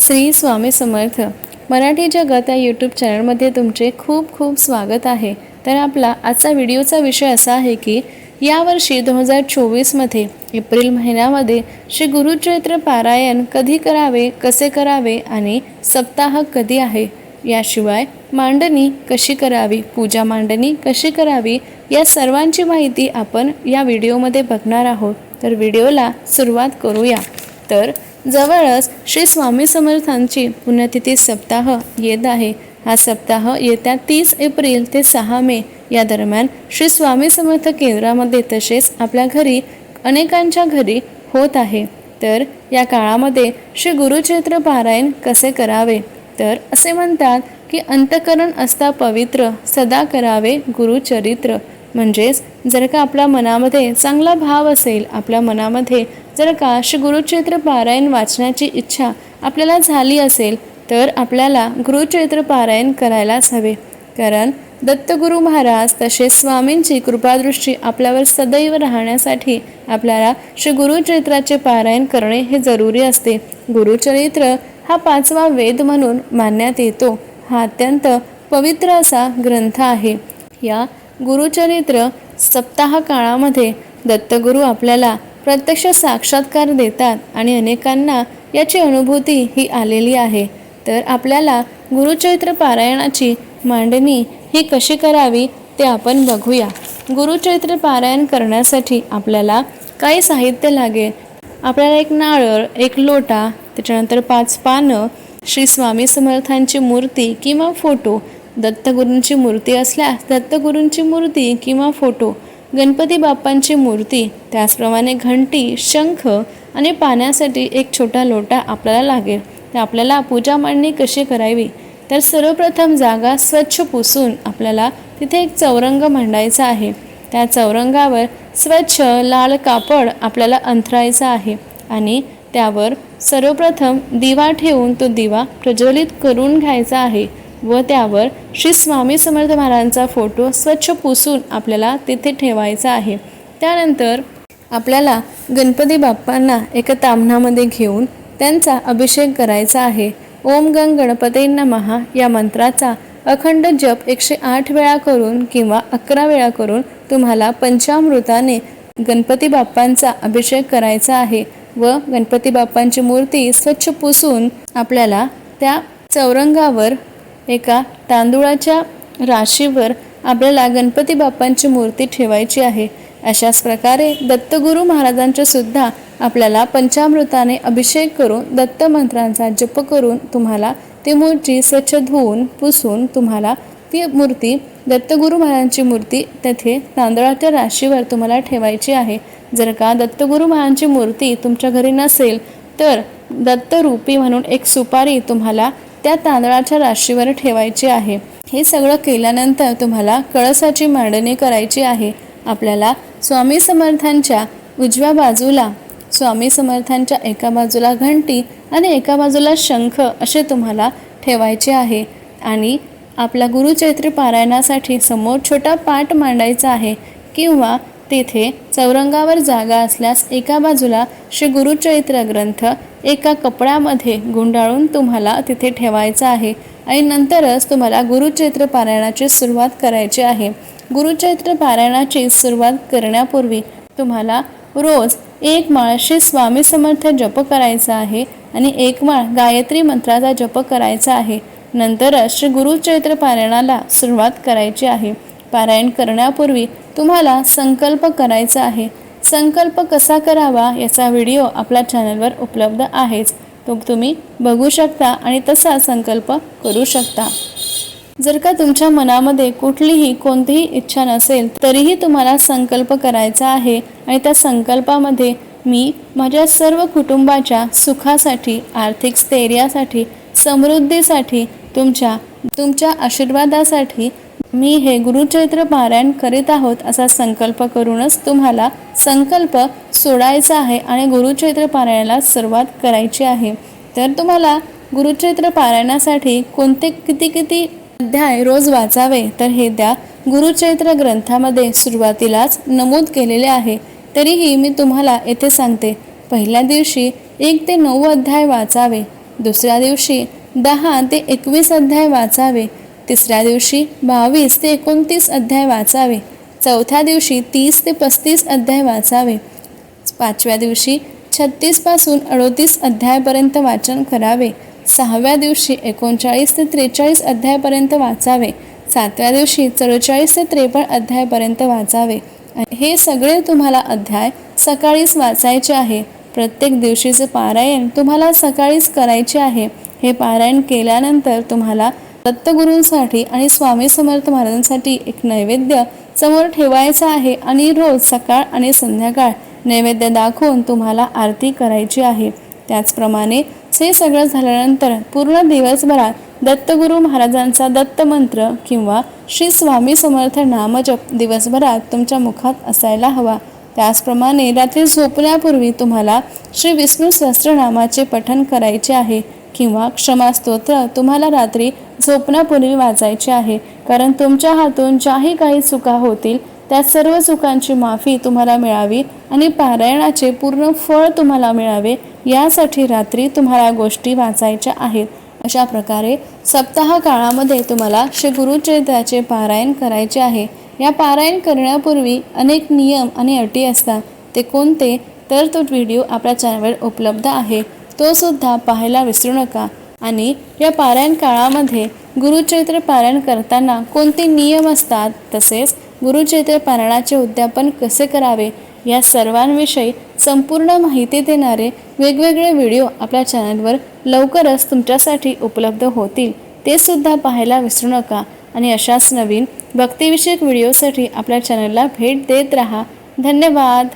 श्री स्वामी समर्थ. मराठी जगत या यूट्यूब चॅनलमध्ये तुमचे खूप खूप स्वागत आहे. तर आपला आजचा व्हिडिओचा विषय असा आहे की यावर्षी दोन हजार चोवीसमध्ये एप्रिल महिन्यामध्ये श्री गुरुचैत्र पारायण कधी करावे कसे करावे आणि सप्ताह कधी आहे? याशिवाय मांडणी कशी करावी पूजा मांडणी कशी करावी या सर्वांची माहिती आपण या व्हिडिओमध्ये बघणार आहोत. तर व्हिडिओला सुरुवात करूया. तर जवळच श्री स्वामी समर्थांची पुण्यतिथी सप्ताह येत आहे. हा सप्ताह येत्या तीस एप्रिल ते सहा मे या दरम्यान श्री स्वामी समर्थ केंद्रामध्ये तसेच आपल्या घरी अनेकांच्या घरी होत आहे. तर या काळामध्ये श्री गुरुचैत्र पारायण कसे करावे? तर असे म्हणतात की अंतकरण असता पवित्र सदा करावे गुरुचरित्र म्हणजेच जर का आपल्या मनामध्ये चांगला भाव असेल आपल्या मनामध्ये जर का श्री गुरुचरित्र पारायण वाचण्याची इच्छा आपल्याला झाली असेल तर आपल्याला गुरुचरित्र पारायण करायलाच हवे. कारण दत्तगुरू महाराज तसेच स्वामींची कृपादृष्टी आपल्यावर सदैव राहण्यासाठी आपल्याला श्री गुरुचरित्राचे पारायण करणे हे जरुरी असते. गुरुचरित्र हा पाचवा वेद म्हणून मानण्यात येतो. हा अत्यंत पवित्र असा ग्रंथ आहे. या गुरुचरित्र सप्ताह काळामध्ये दत्तगुरू आपल्याला प्रत्यक्ष साक्षात्कार देतात आणि अनेकांना याची अनुभूती ही आलेली आहे. तर आपल्याला गुरुचरित्र पारायणाची मांडणी ही कशी करावी ते आपण बघूया. गुरुचरित्र पारायण करण्यासाठी आपल्याला काही साहित्य लागेल. आपल्याला एक नारळ एक लोटा त्याच्यानंतर पाच पानं श्री स्वामी समर्थांची मूर्ती किंवा फोटो दत्तगुरूंची मूर्ती असल्यास दत्तगुरूंची मूर्ती किंवा फोटो गणपती बाप्पांची मूर्ती त्याचप्रमाणे घंटी शंख आणि पाण्यासाठी एक छोटा लोटा आपल्याला लागेल. तर आपल्याला पूजा मांडणी कशी करावी? तर सर्वप्रथम जागा स्वच्छ पुसून आपल्याला तिथे एक चौरंग मांडायचा आहे. त्या चौरंगावर स्वच्छ लाल कापड आपल्याला अंथरायचा आहे आणि त्यावर सर्वप्रथम दिवा ठेवून तो दिवा प्रज्वलित करून घ्यायचा आहे व त्यावर श्री स्वामी समर्थ महाराजांचा फोटो स्वच्छ पुसून आपल्याला तिथे ठेवायचा आहे. त्यानंतर आपल्याला गणपती बाप्पांना एका तामणामध्ये घेऊन त्यांचा अभिषेक करायचा आहे. ओम गंग गणपती महा या मंत्राचा अखंड जप एकशे आठ वेळा करून किंवा अकरा वेळा करून तुम्हाला पंचामृताने गणपती बाप्पांचा अभिषेक करायचा आहे व गणपती बाप्पांची मूर्ती स्वच्छ पुसून आपल्याला त्या चौरंगावर एका तांदुळाच्या राशीवर आपल्याला गणपती बाप्पांची मूर्ती ठेवायची आहे. अशाच प्रकारे दत्तगुरू महाराजांच्या सुद्धा आपल्याला पंचामृताने अभिषेक करून दत्त मंत्रांचा जप करून तुम्हाला ती मूर्ती स्वच्छ धुवून पुसून तुम्हाला ती मूर्ती दत्तगुरू महाराजांची मूर्ती तेथे तांदळाच्या राशीवर तुम्हाला ठेवायची आहे. जर का दत्तगुरू महाराजांची मूर्ती तुमच्या घरी नसेल तर दत्तरूपी म्हणून एक सुपारी तुम्हाला त्या तांदळाच्या राशीवर ठेवायची आहे. हे सगळं केल्यानंतर तुम्हाला कळसाची मांडणी करायची आहे. आपल्याला स्वामी समर्थांच्या उजव्या बाजूला स्वामी समर्थांच्या एका बाजूला घंटी आणि एका बाजूला शंख असे तुम्हाला ठेवायचे आहे. आणि आपला गुरुचैत्र पारायणासाठी समोर छोटा पाठ मांडायचा आहे किंवा तेथे चौरंगावर जागा असल्यास एका बाजूला श्री गुरुचैत्र ग्रंथ एका कपड्यामध्ये गुंडाळून तुम्हाला तिथे ठेवायचा आहे. आणि नंतरच तुम्हाला गुरुचैत्र पारायणाची सुरुवात करायची आहे. गुरुचैत्र पारायणाची सुरुवात करण्यापूर्वी तुम्हाला रोज एक माळ श्री स्वामी समर्थ जप करायचा आहे आणि एक माळ गायत्री मंत्राचा जप करायचा आहे. नंतरच श्री गुरुचैत्र पारायणाला सुरुवात करायची आहे. पारायण करण्यापूर्वी तुम्हाला संकल्प करायचा आहे. संकल्प कसा करावा याचा व्हिडिओ आपल्या चॅनलवर उपलब्ध आहेच. तो तुम्ही बघू शकता आणि तसा संकल्प करू शकता. जर का तुमच्या मनामध्ये कुठलीही कोणतीही इच्छा नसेल तरीही तुम्हाला संकल्प करायचा आहे आणि त्या संकल्पामध्ये मी माझ्या सर्व कुटुंबाच्या सुखासाठी आर्थिक स्थैर्यासाठी समृद्धीसाठी तुमच्या तुमच्या आशीर्वादासाठी मी हे गुरुचैत्र पारायण करीत आहोत असा संकल्प करूनच तुम्हाला संकल्प सोडायचा आहे आणि गुरुचैत्र पारायणाला सुरुवात करायची आहे. तर तुम्हाला गुरुचैत्र पारायणासाठी कोणते किती किती अध्याय रोज वाचावे? तर हे त्या गुरुचैत्र ग्रंथामध्ये सुरुवातीलाच नमूद केलेले आहे. तरीही मी तुम्हाला येथे सांगते. पहिल्या दिवशी एक ते नऊ अध्याय वाचावे. दुसऱ्या दिवशी दहा ते एकवीस अध्याय वाचावे. तिसऱ्या दिवशी बावीस ते एकोणतीस अध्याय वाचावे. चौथ्या दिवशी तीस ते पस्तीस अध्याय वाचावे. पाचव्या दिवशी छत्तीसपासून अडोतीस अध्यायापर्यंत वाचन करावे. सहाव्या दिवशी एकोणचाळीस ते त्रेचाळीस अध्यायापर्यंत वाचावे. सातव्या दिवशी चव्वेचाळीस ते त्रेपन्न अध्यायापर्यंत वाचावे. हे सगळे तुम्हाला अध्याय सकाळीच वाचायचे आहे. प्रत्येक दिवशीचे पारायण तुम्हाला सकाळीच करायचे आहे. हे पारायण केल्यानंतर तुम्हाला दत्तगुरूंसाठी आणि स्वामी समर्थ महाराजांसाठी एक नैवेद्य समोर ठेवायचा आहे आणि रोज सकाळ आणि संध्याकाळ नैवेद्य दाखवून तुम्हाला आरती करायची आहे. त्याचप्रमाणे हे सगळं झाल्यानंतर पूर्ण दिवसभरात दत्तगुरू महाराजांचा दत्तमंत्र किंवा श्री स्वामी समर्थ नामजप दिवसभरात तुमच्या मुखात असायला हवा. त्याचप्रमाणे रात्री झोपण्यापूर्वी तुम्हाला श्री विष्णू सहस्त्रनामाचे पठण करायचे आहे. किंवा क्षमास्तोत्र तुम्हाला रात्री झोपण्यापूर्वी वाचायचे आहे. कारण तुमच्या हातून ज्याही काही चुका होतील त्या सर्व चुकांची माफी तुम्हाला मिळावी आणि पारायणाचे पूर्ण फळ तुम्हाला मिळावे यासाठी रात्री तुम्हाला गोष्टी वाचायच्या आहेत. अशा प्रकारे सप्ताह काळामध्ये तुम्हाला श्री गुरुचरित्राचे पारायण करायचे आहे. या पारायण करण्यापूर्वी अनेक नियम आणि अटी असतात. ते कोणते? तर तो व्हिडिओ आपल्या चॅनलवर उपलब्ध आहे. तो सुद्धा पाहायला विसरू नका. आणि या पारायण काळामध्ये गुरुचरित्र पारायण करताना कोणते नियम असतात तसेच गुरुचरित्र पारायणाचे उद्यापन कसे करावे या सर्वांविषयी संपूर्ण माहिती देणारे वेगवेगळे व्हिडिओ आपल्या चॅनलवर लवकरच तुमच्यासाठी उपलब्ध होतील. ते सुद्धा पाहायला विसरू नका. आणि अशाच नवीन भक्तिविषयक व्हिडिओसाठी आपल्या चॅनलला भेट देत राहा. धन्यवाद!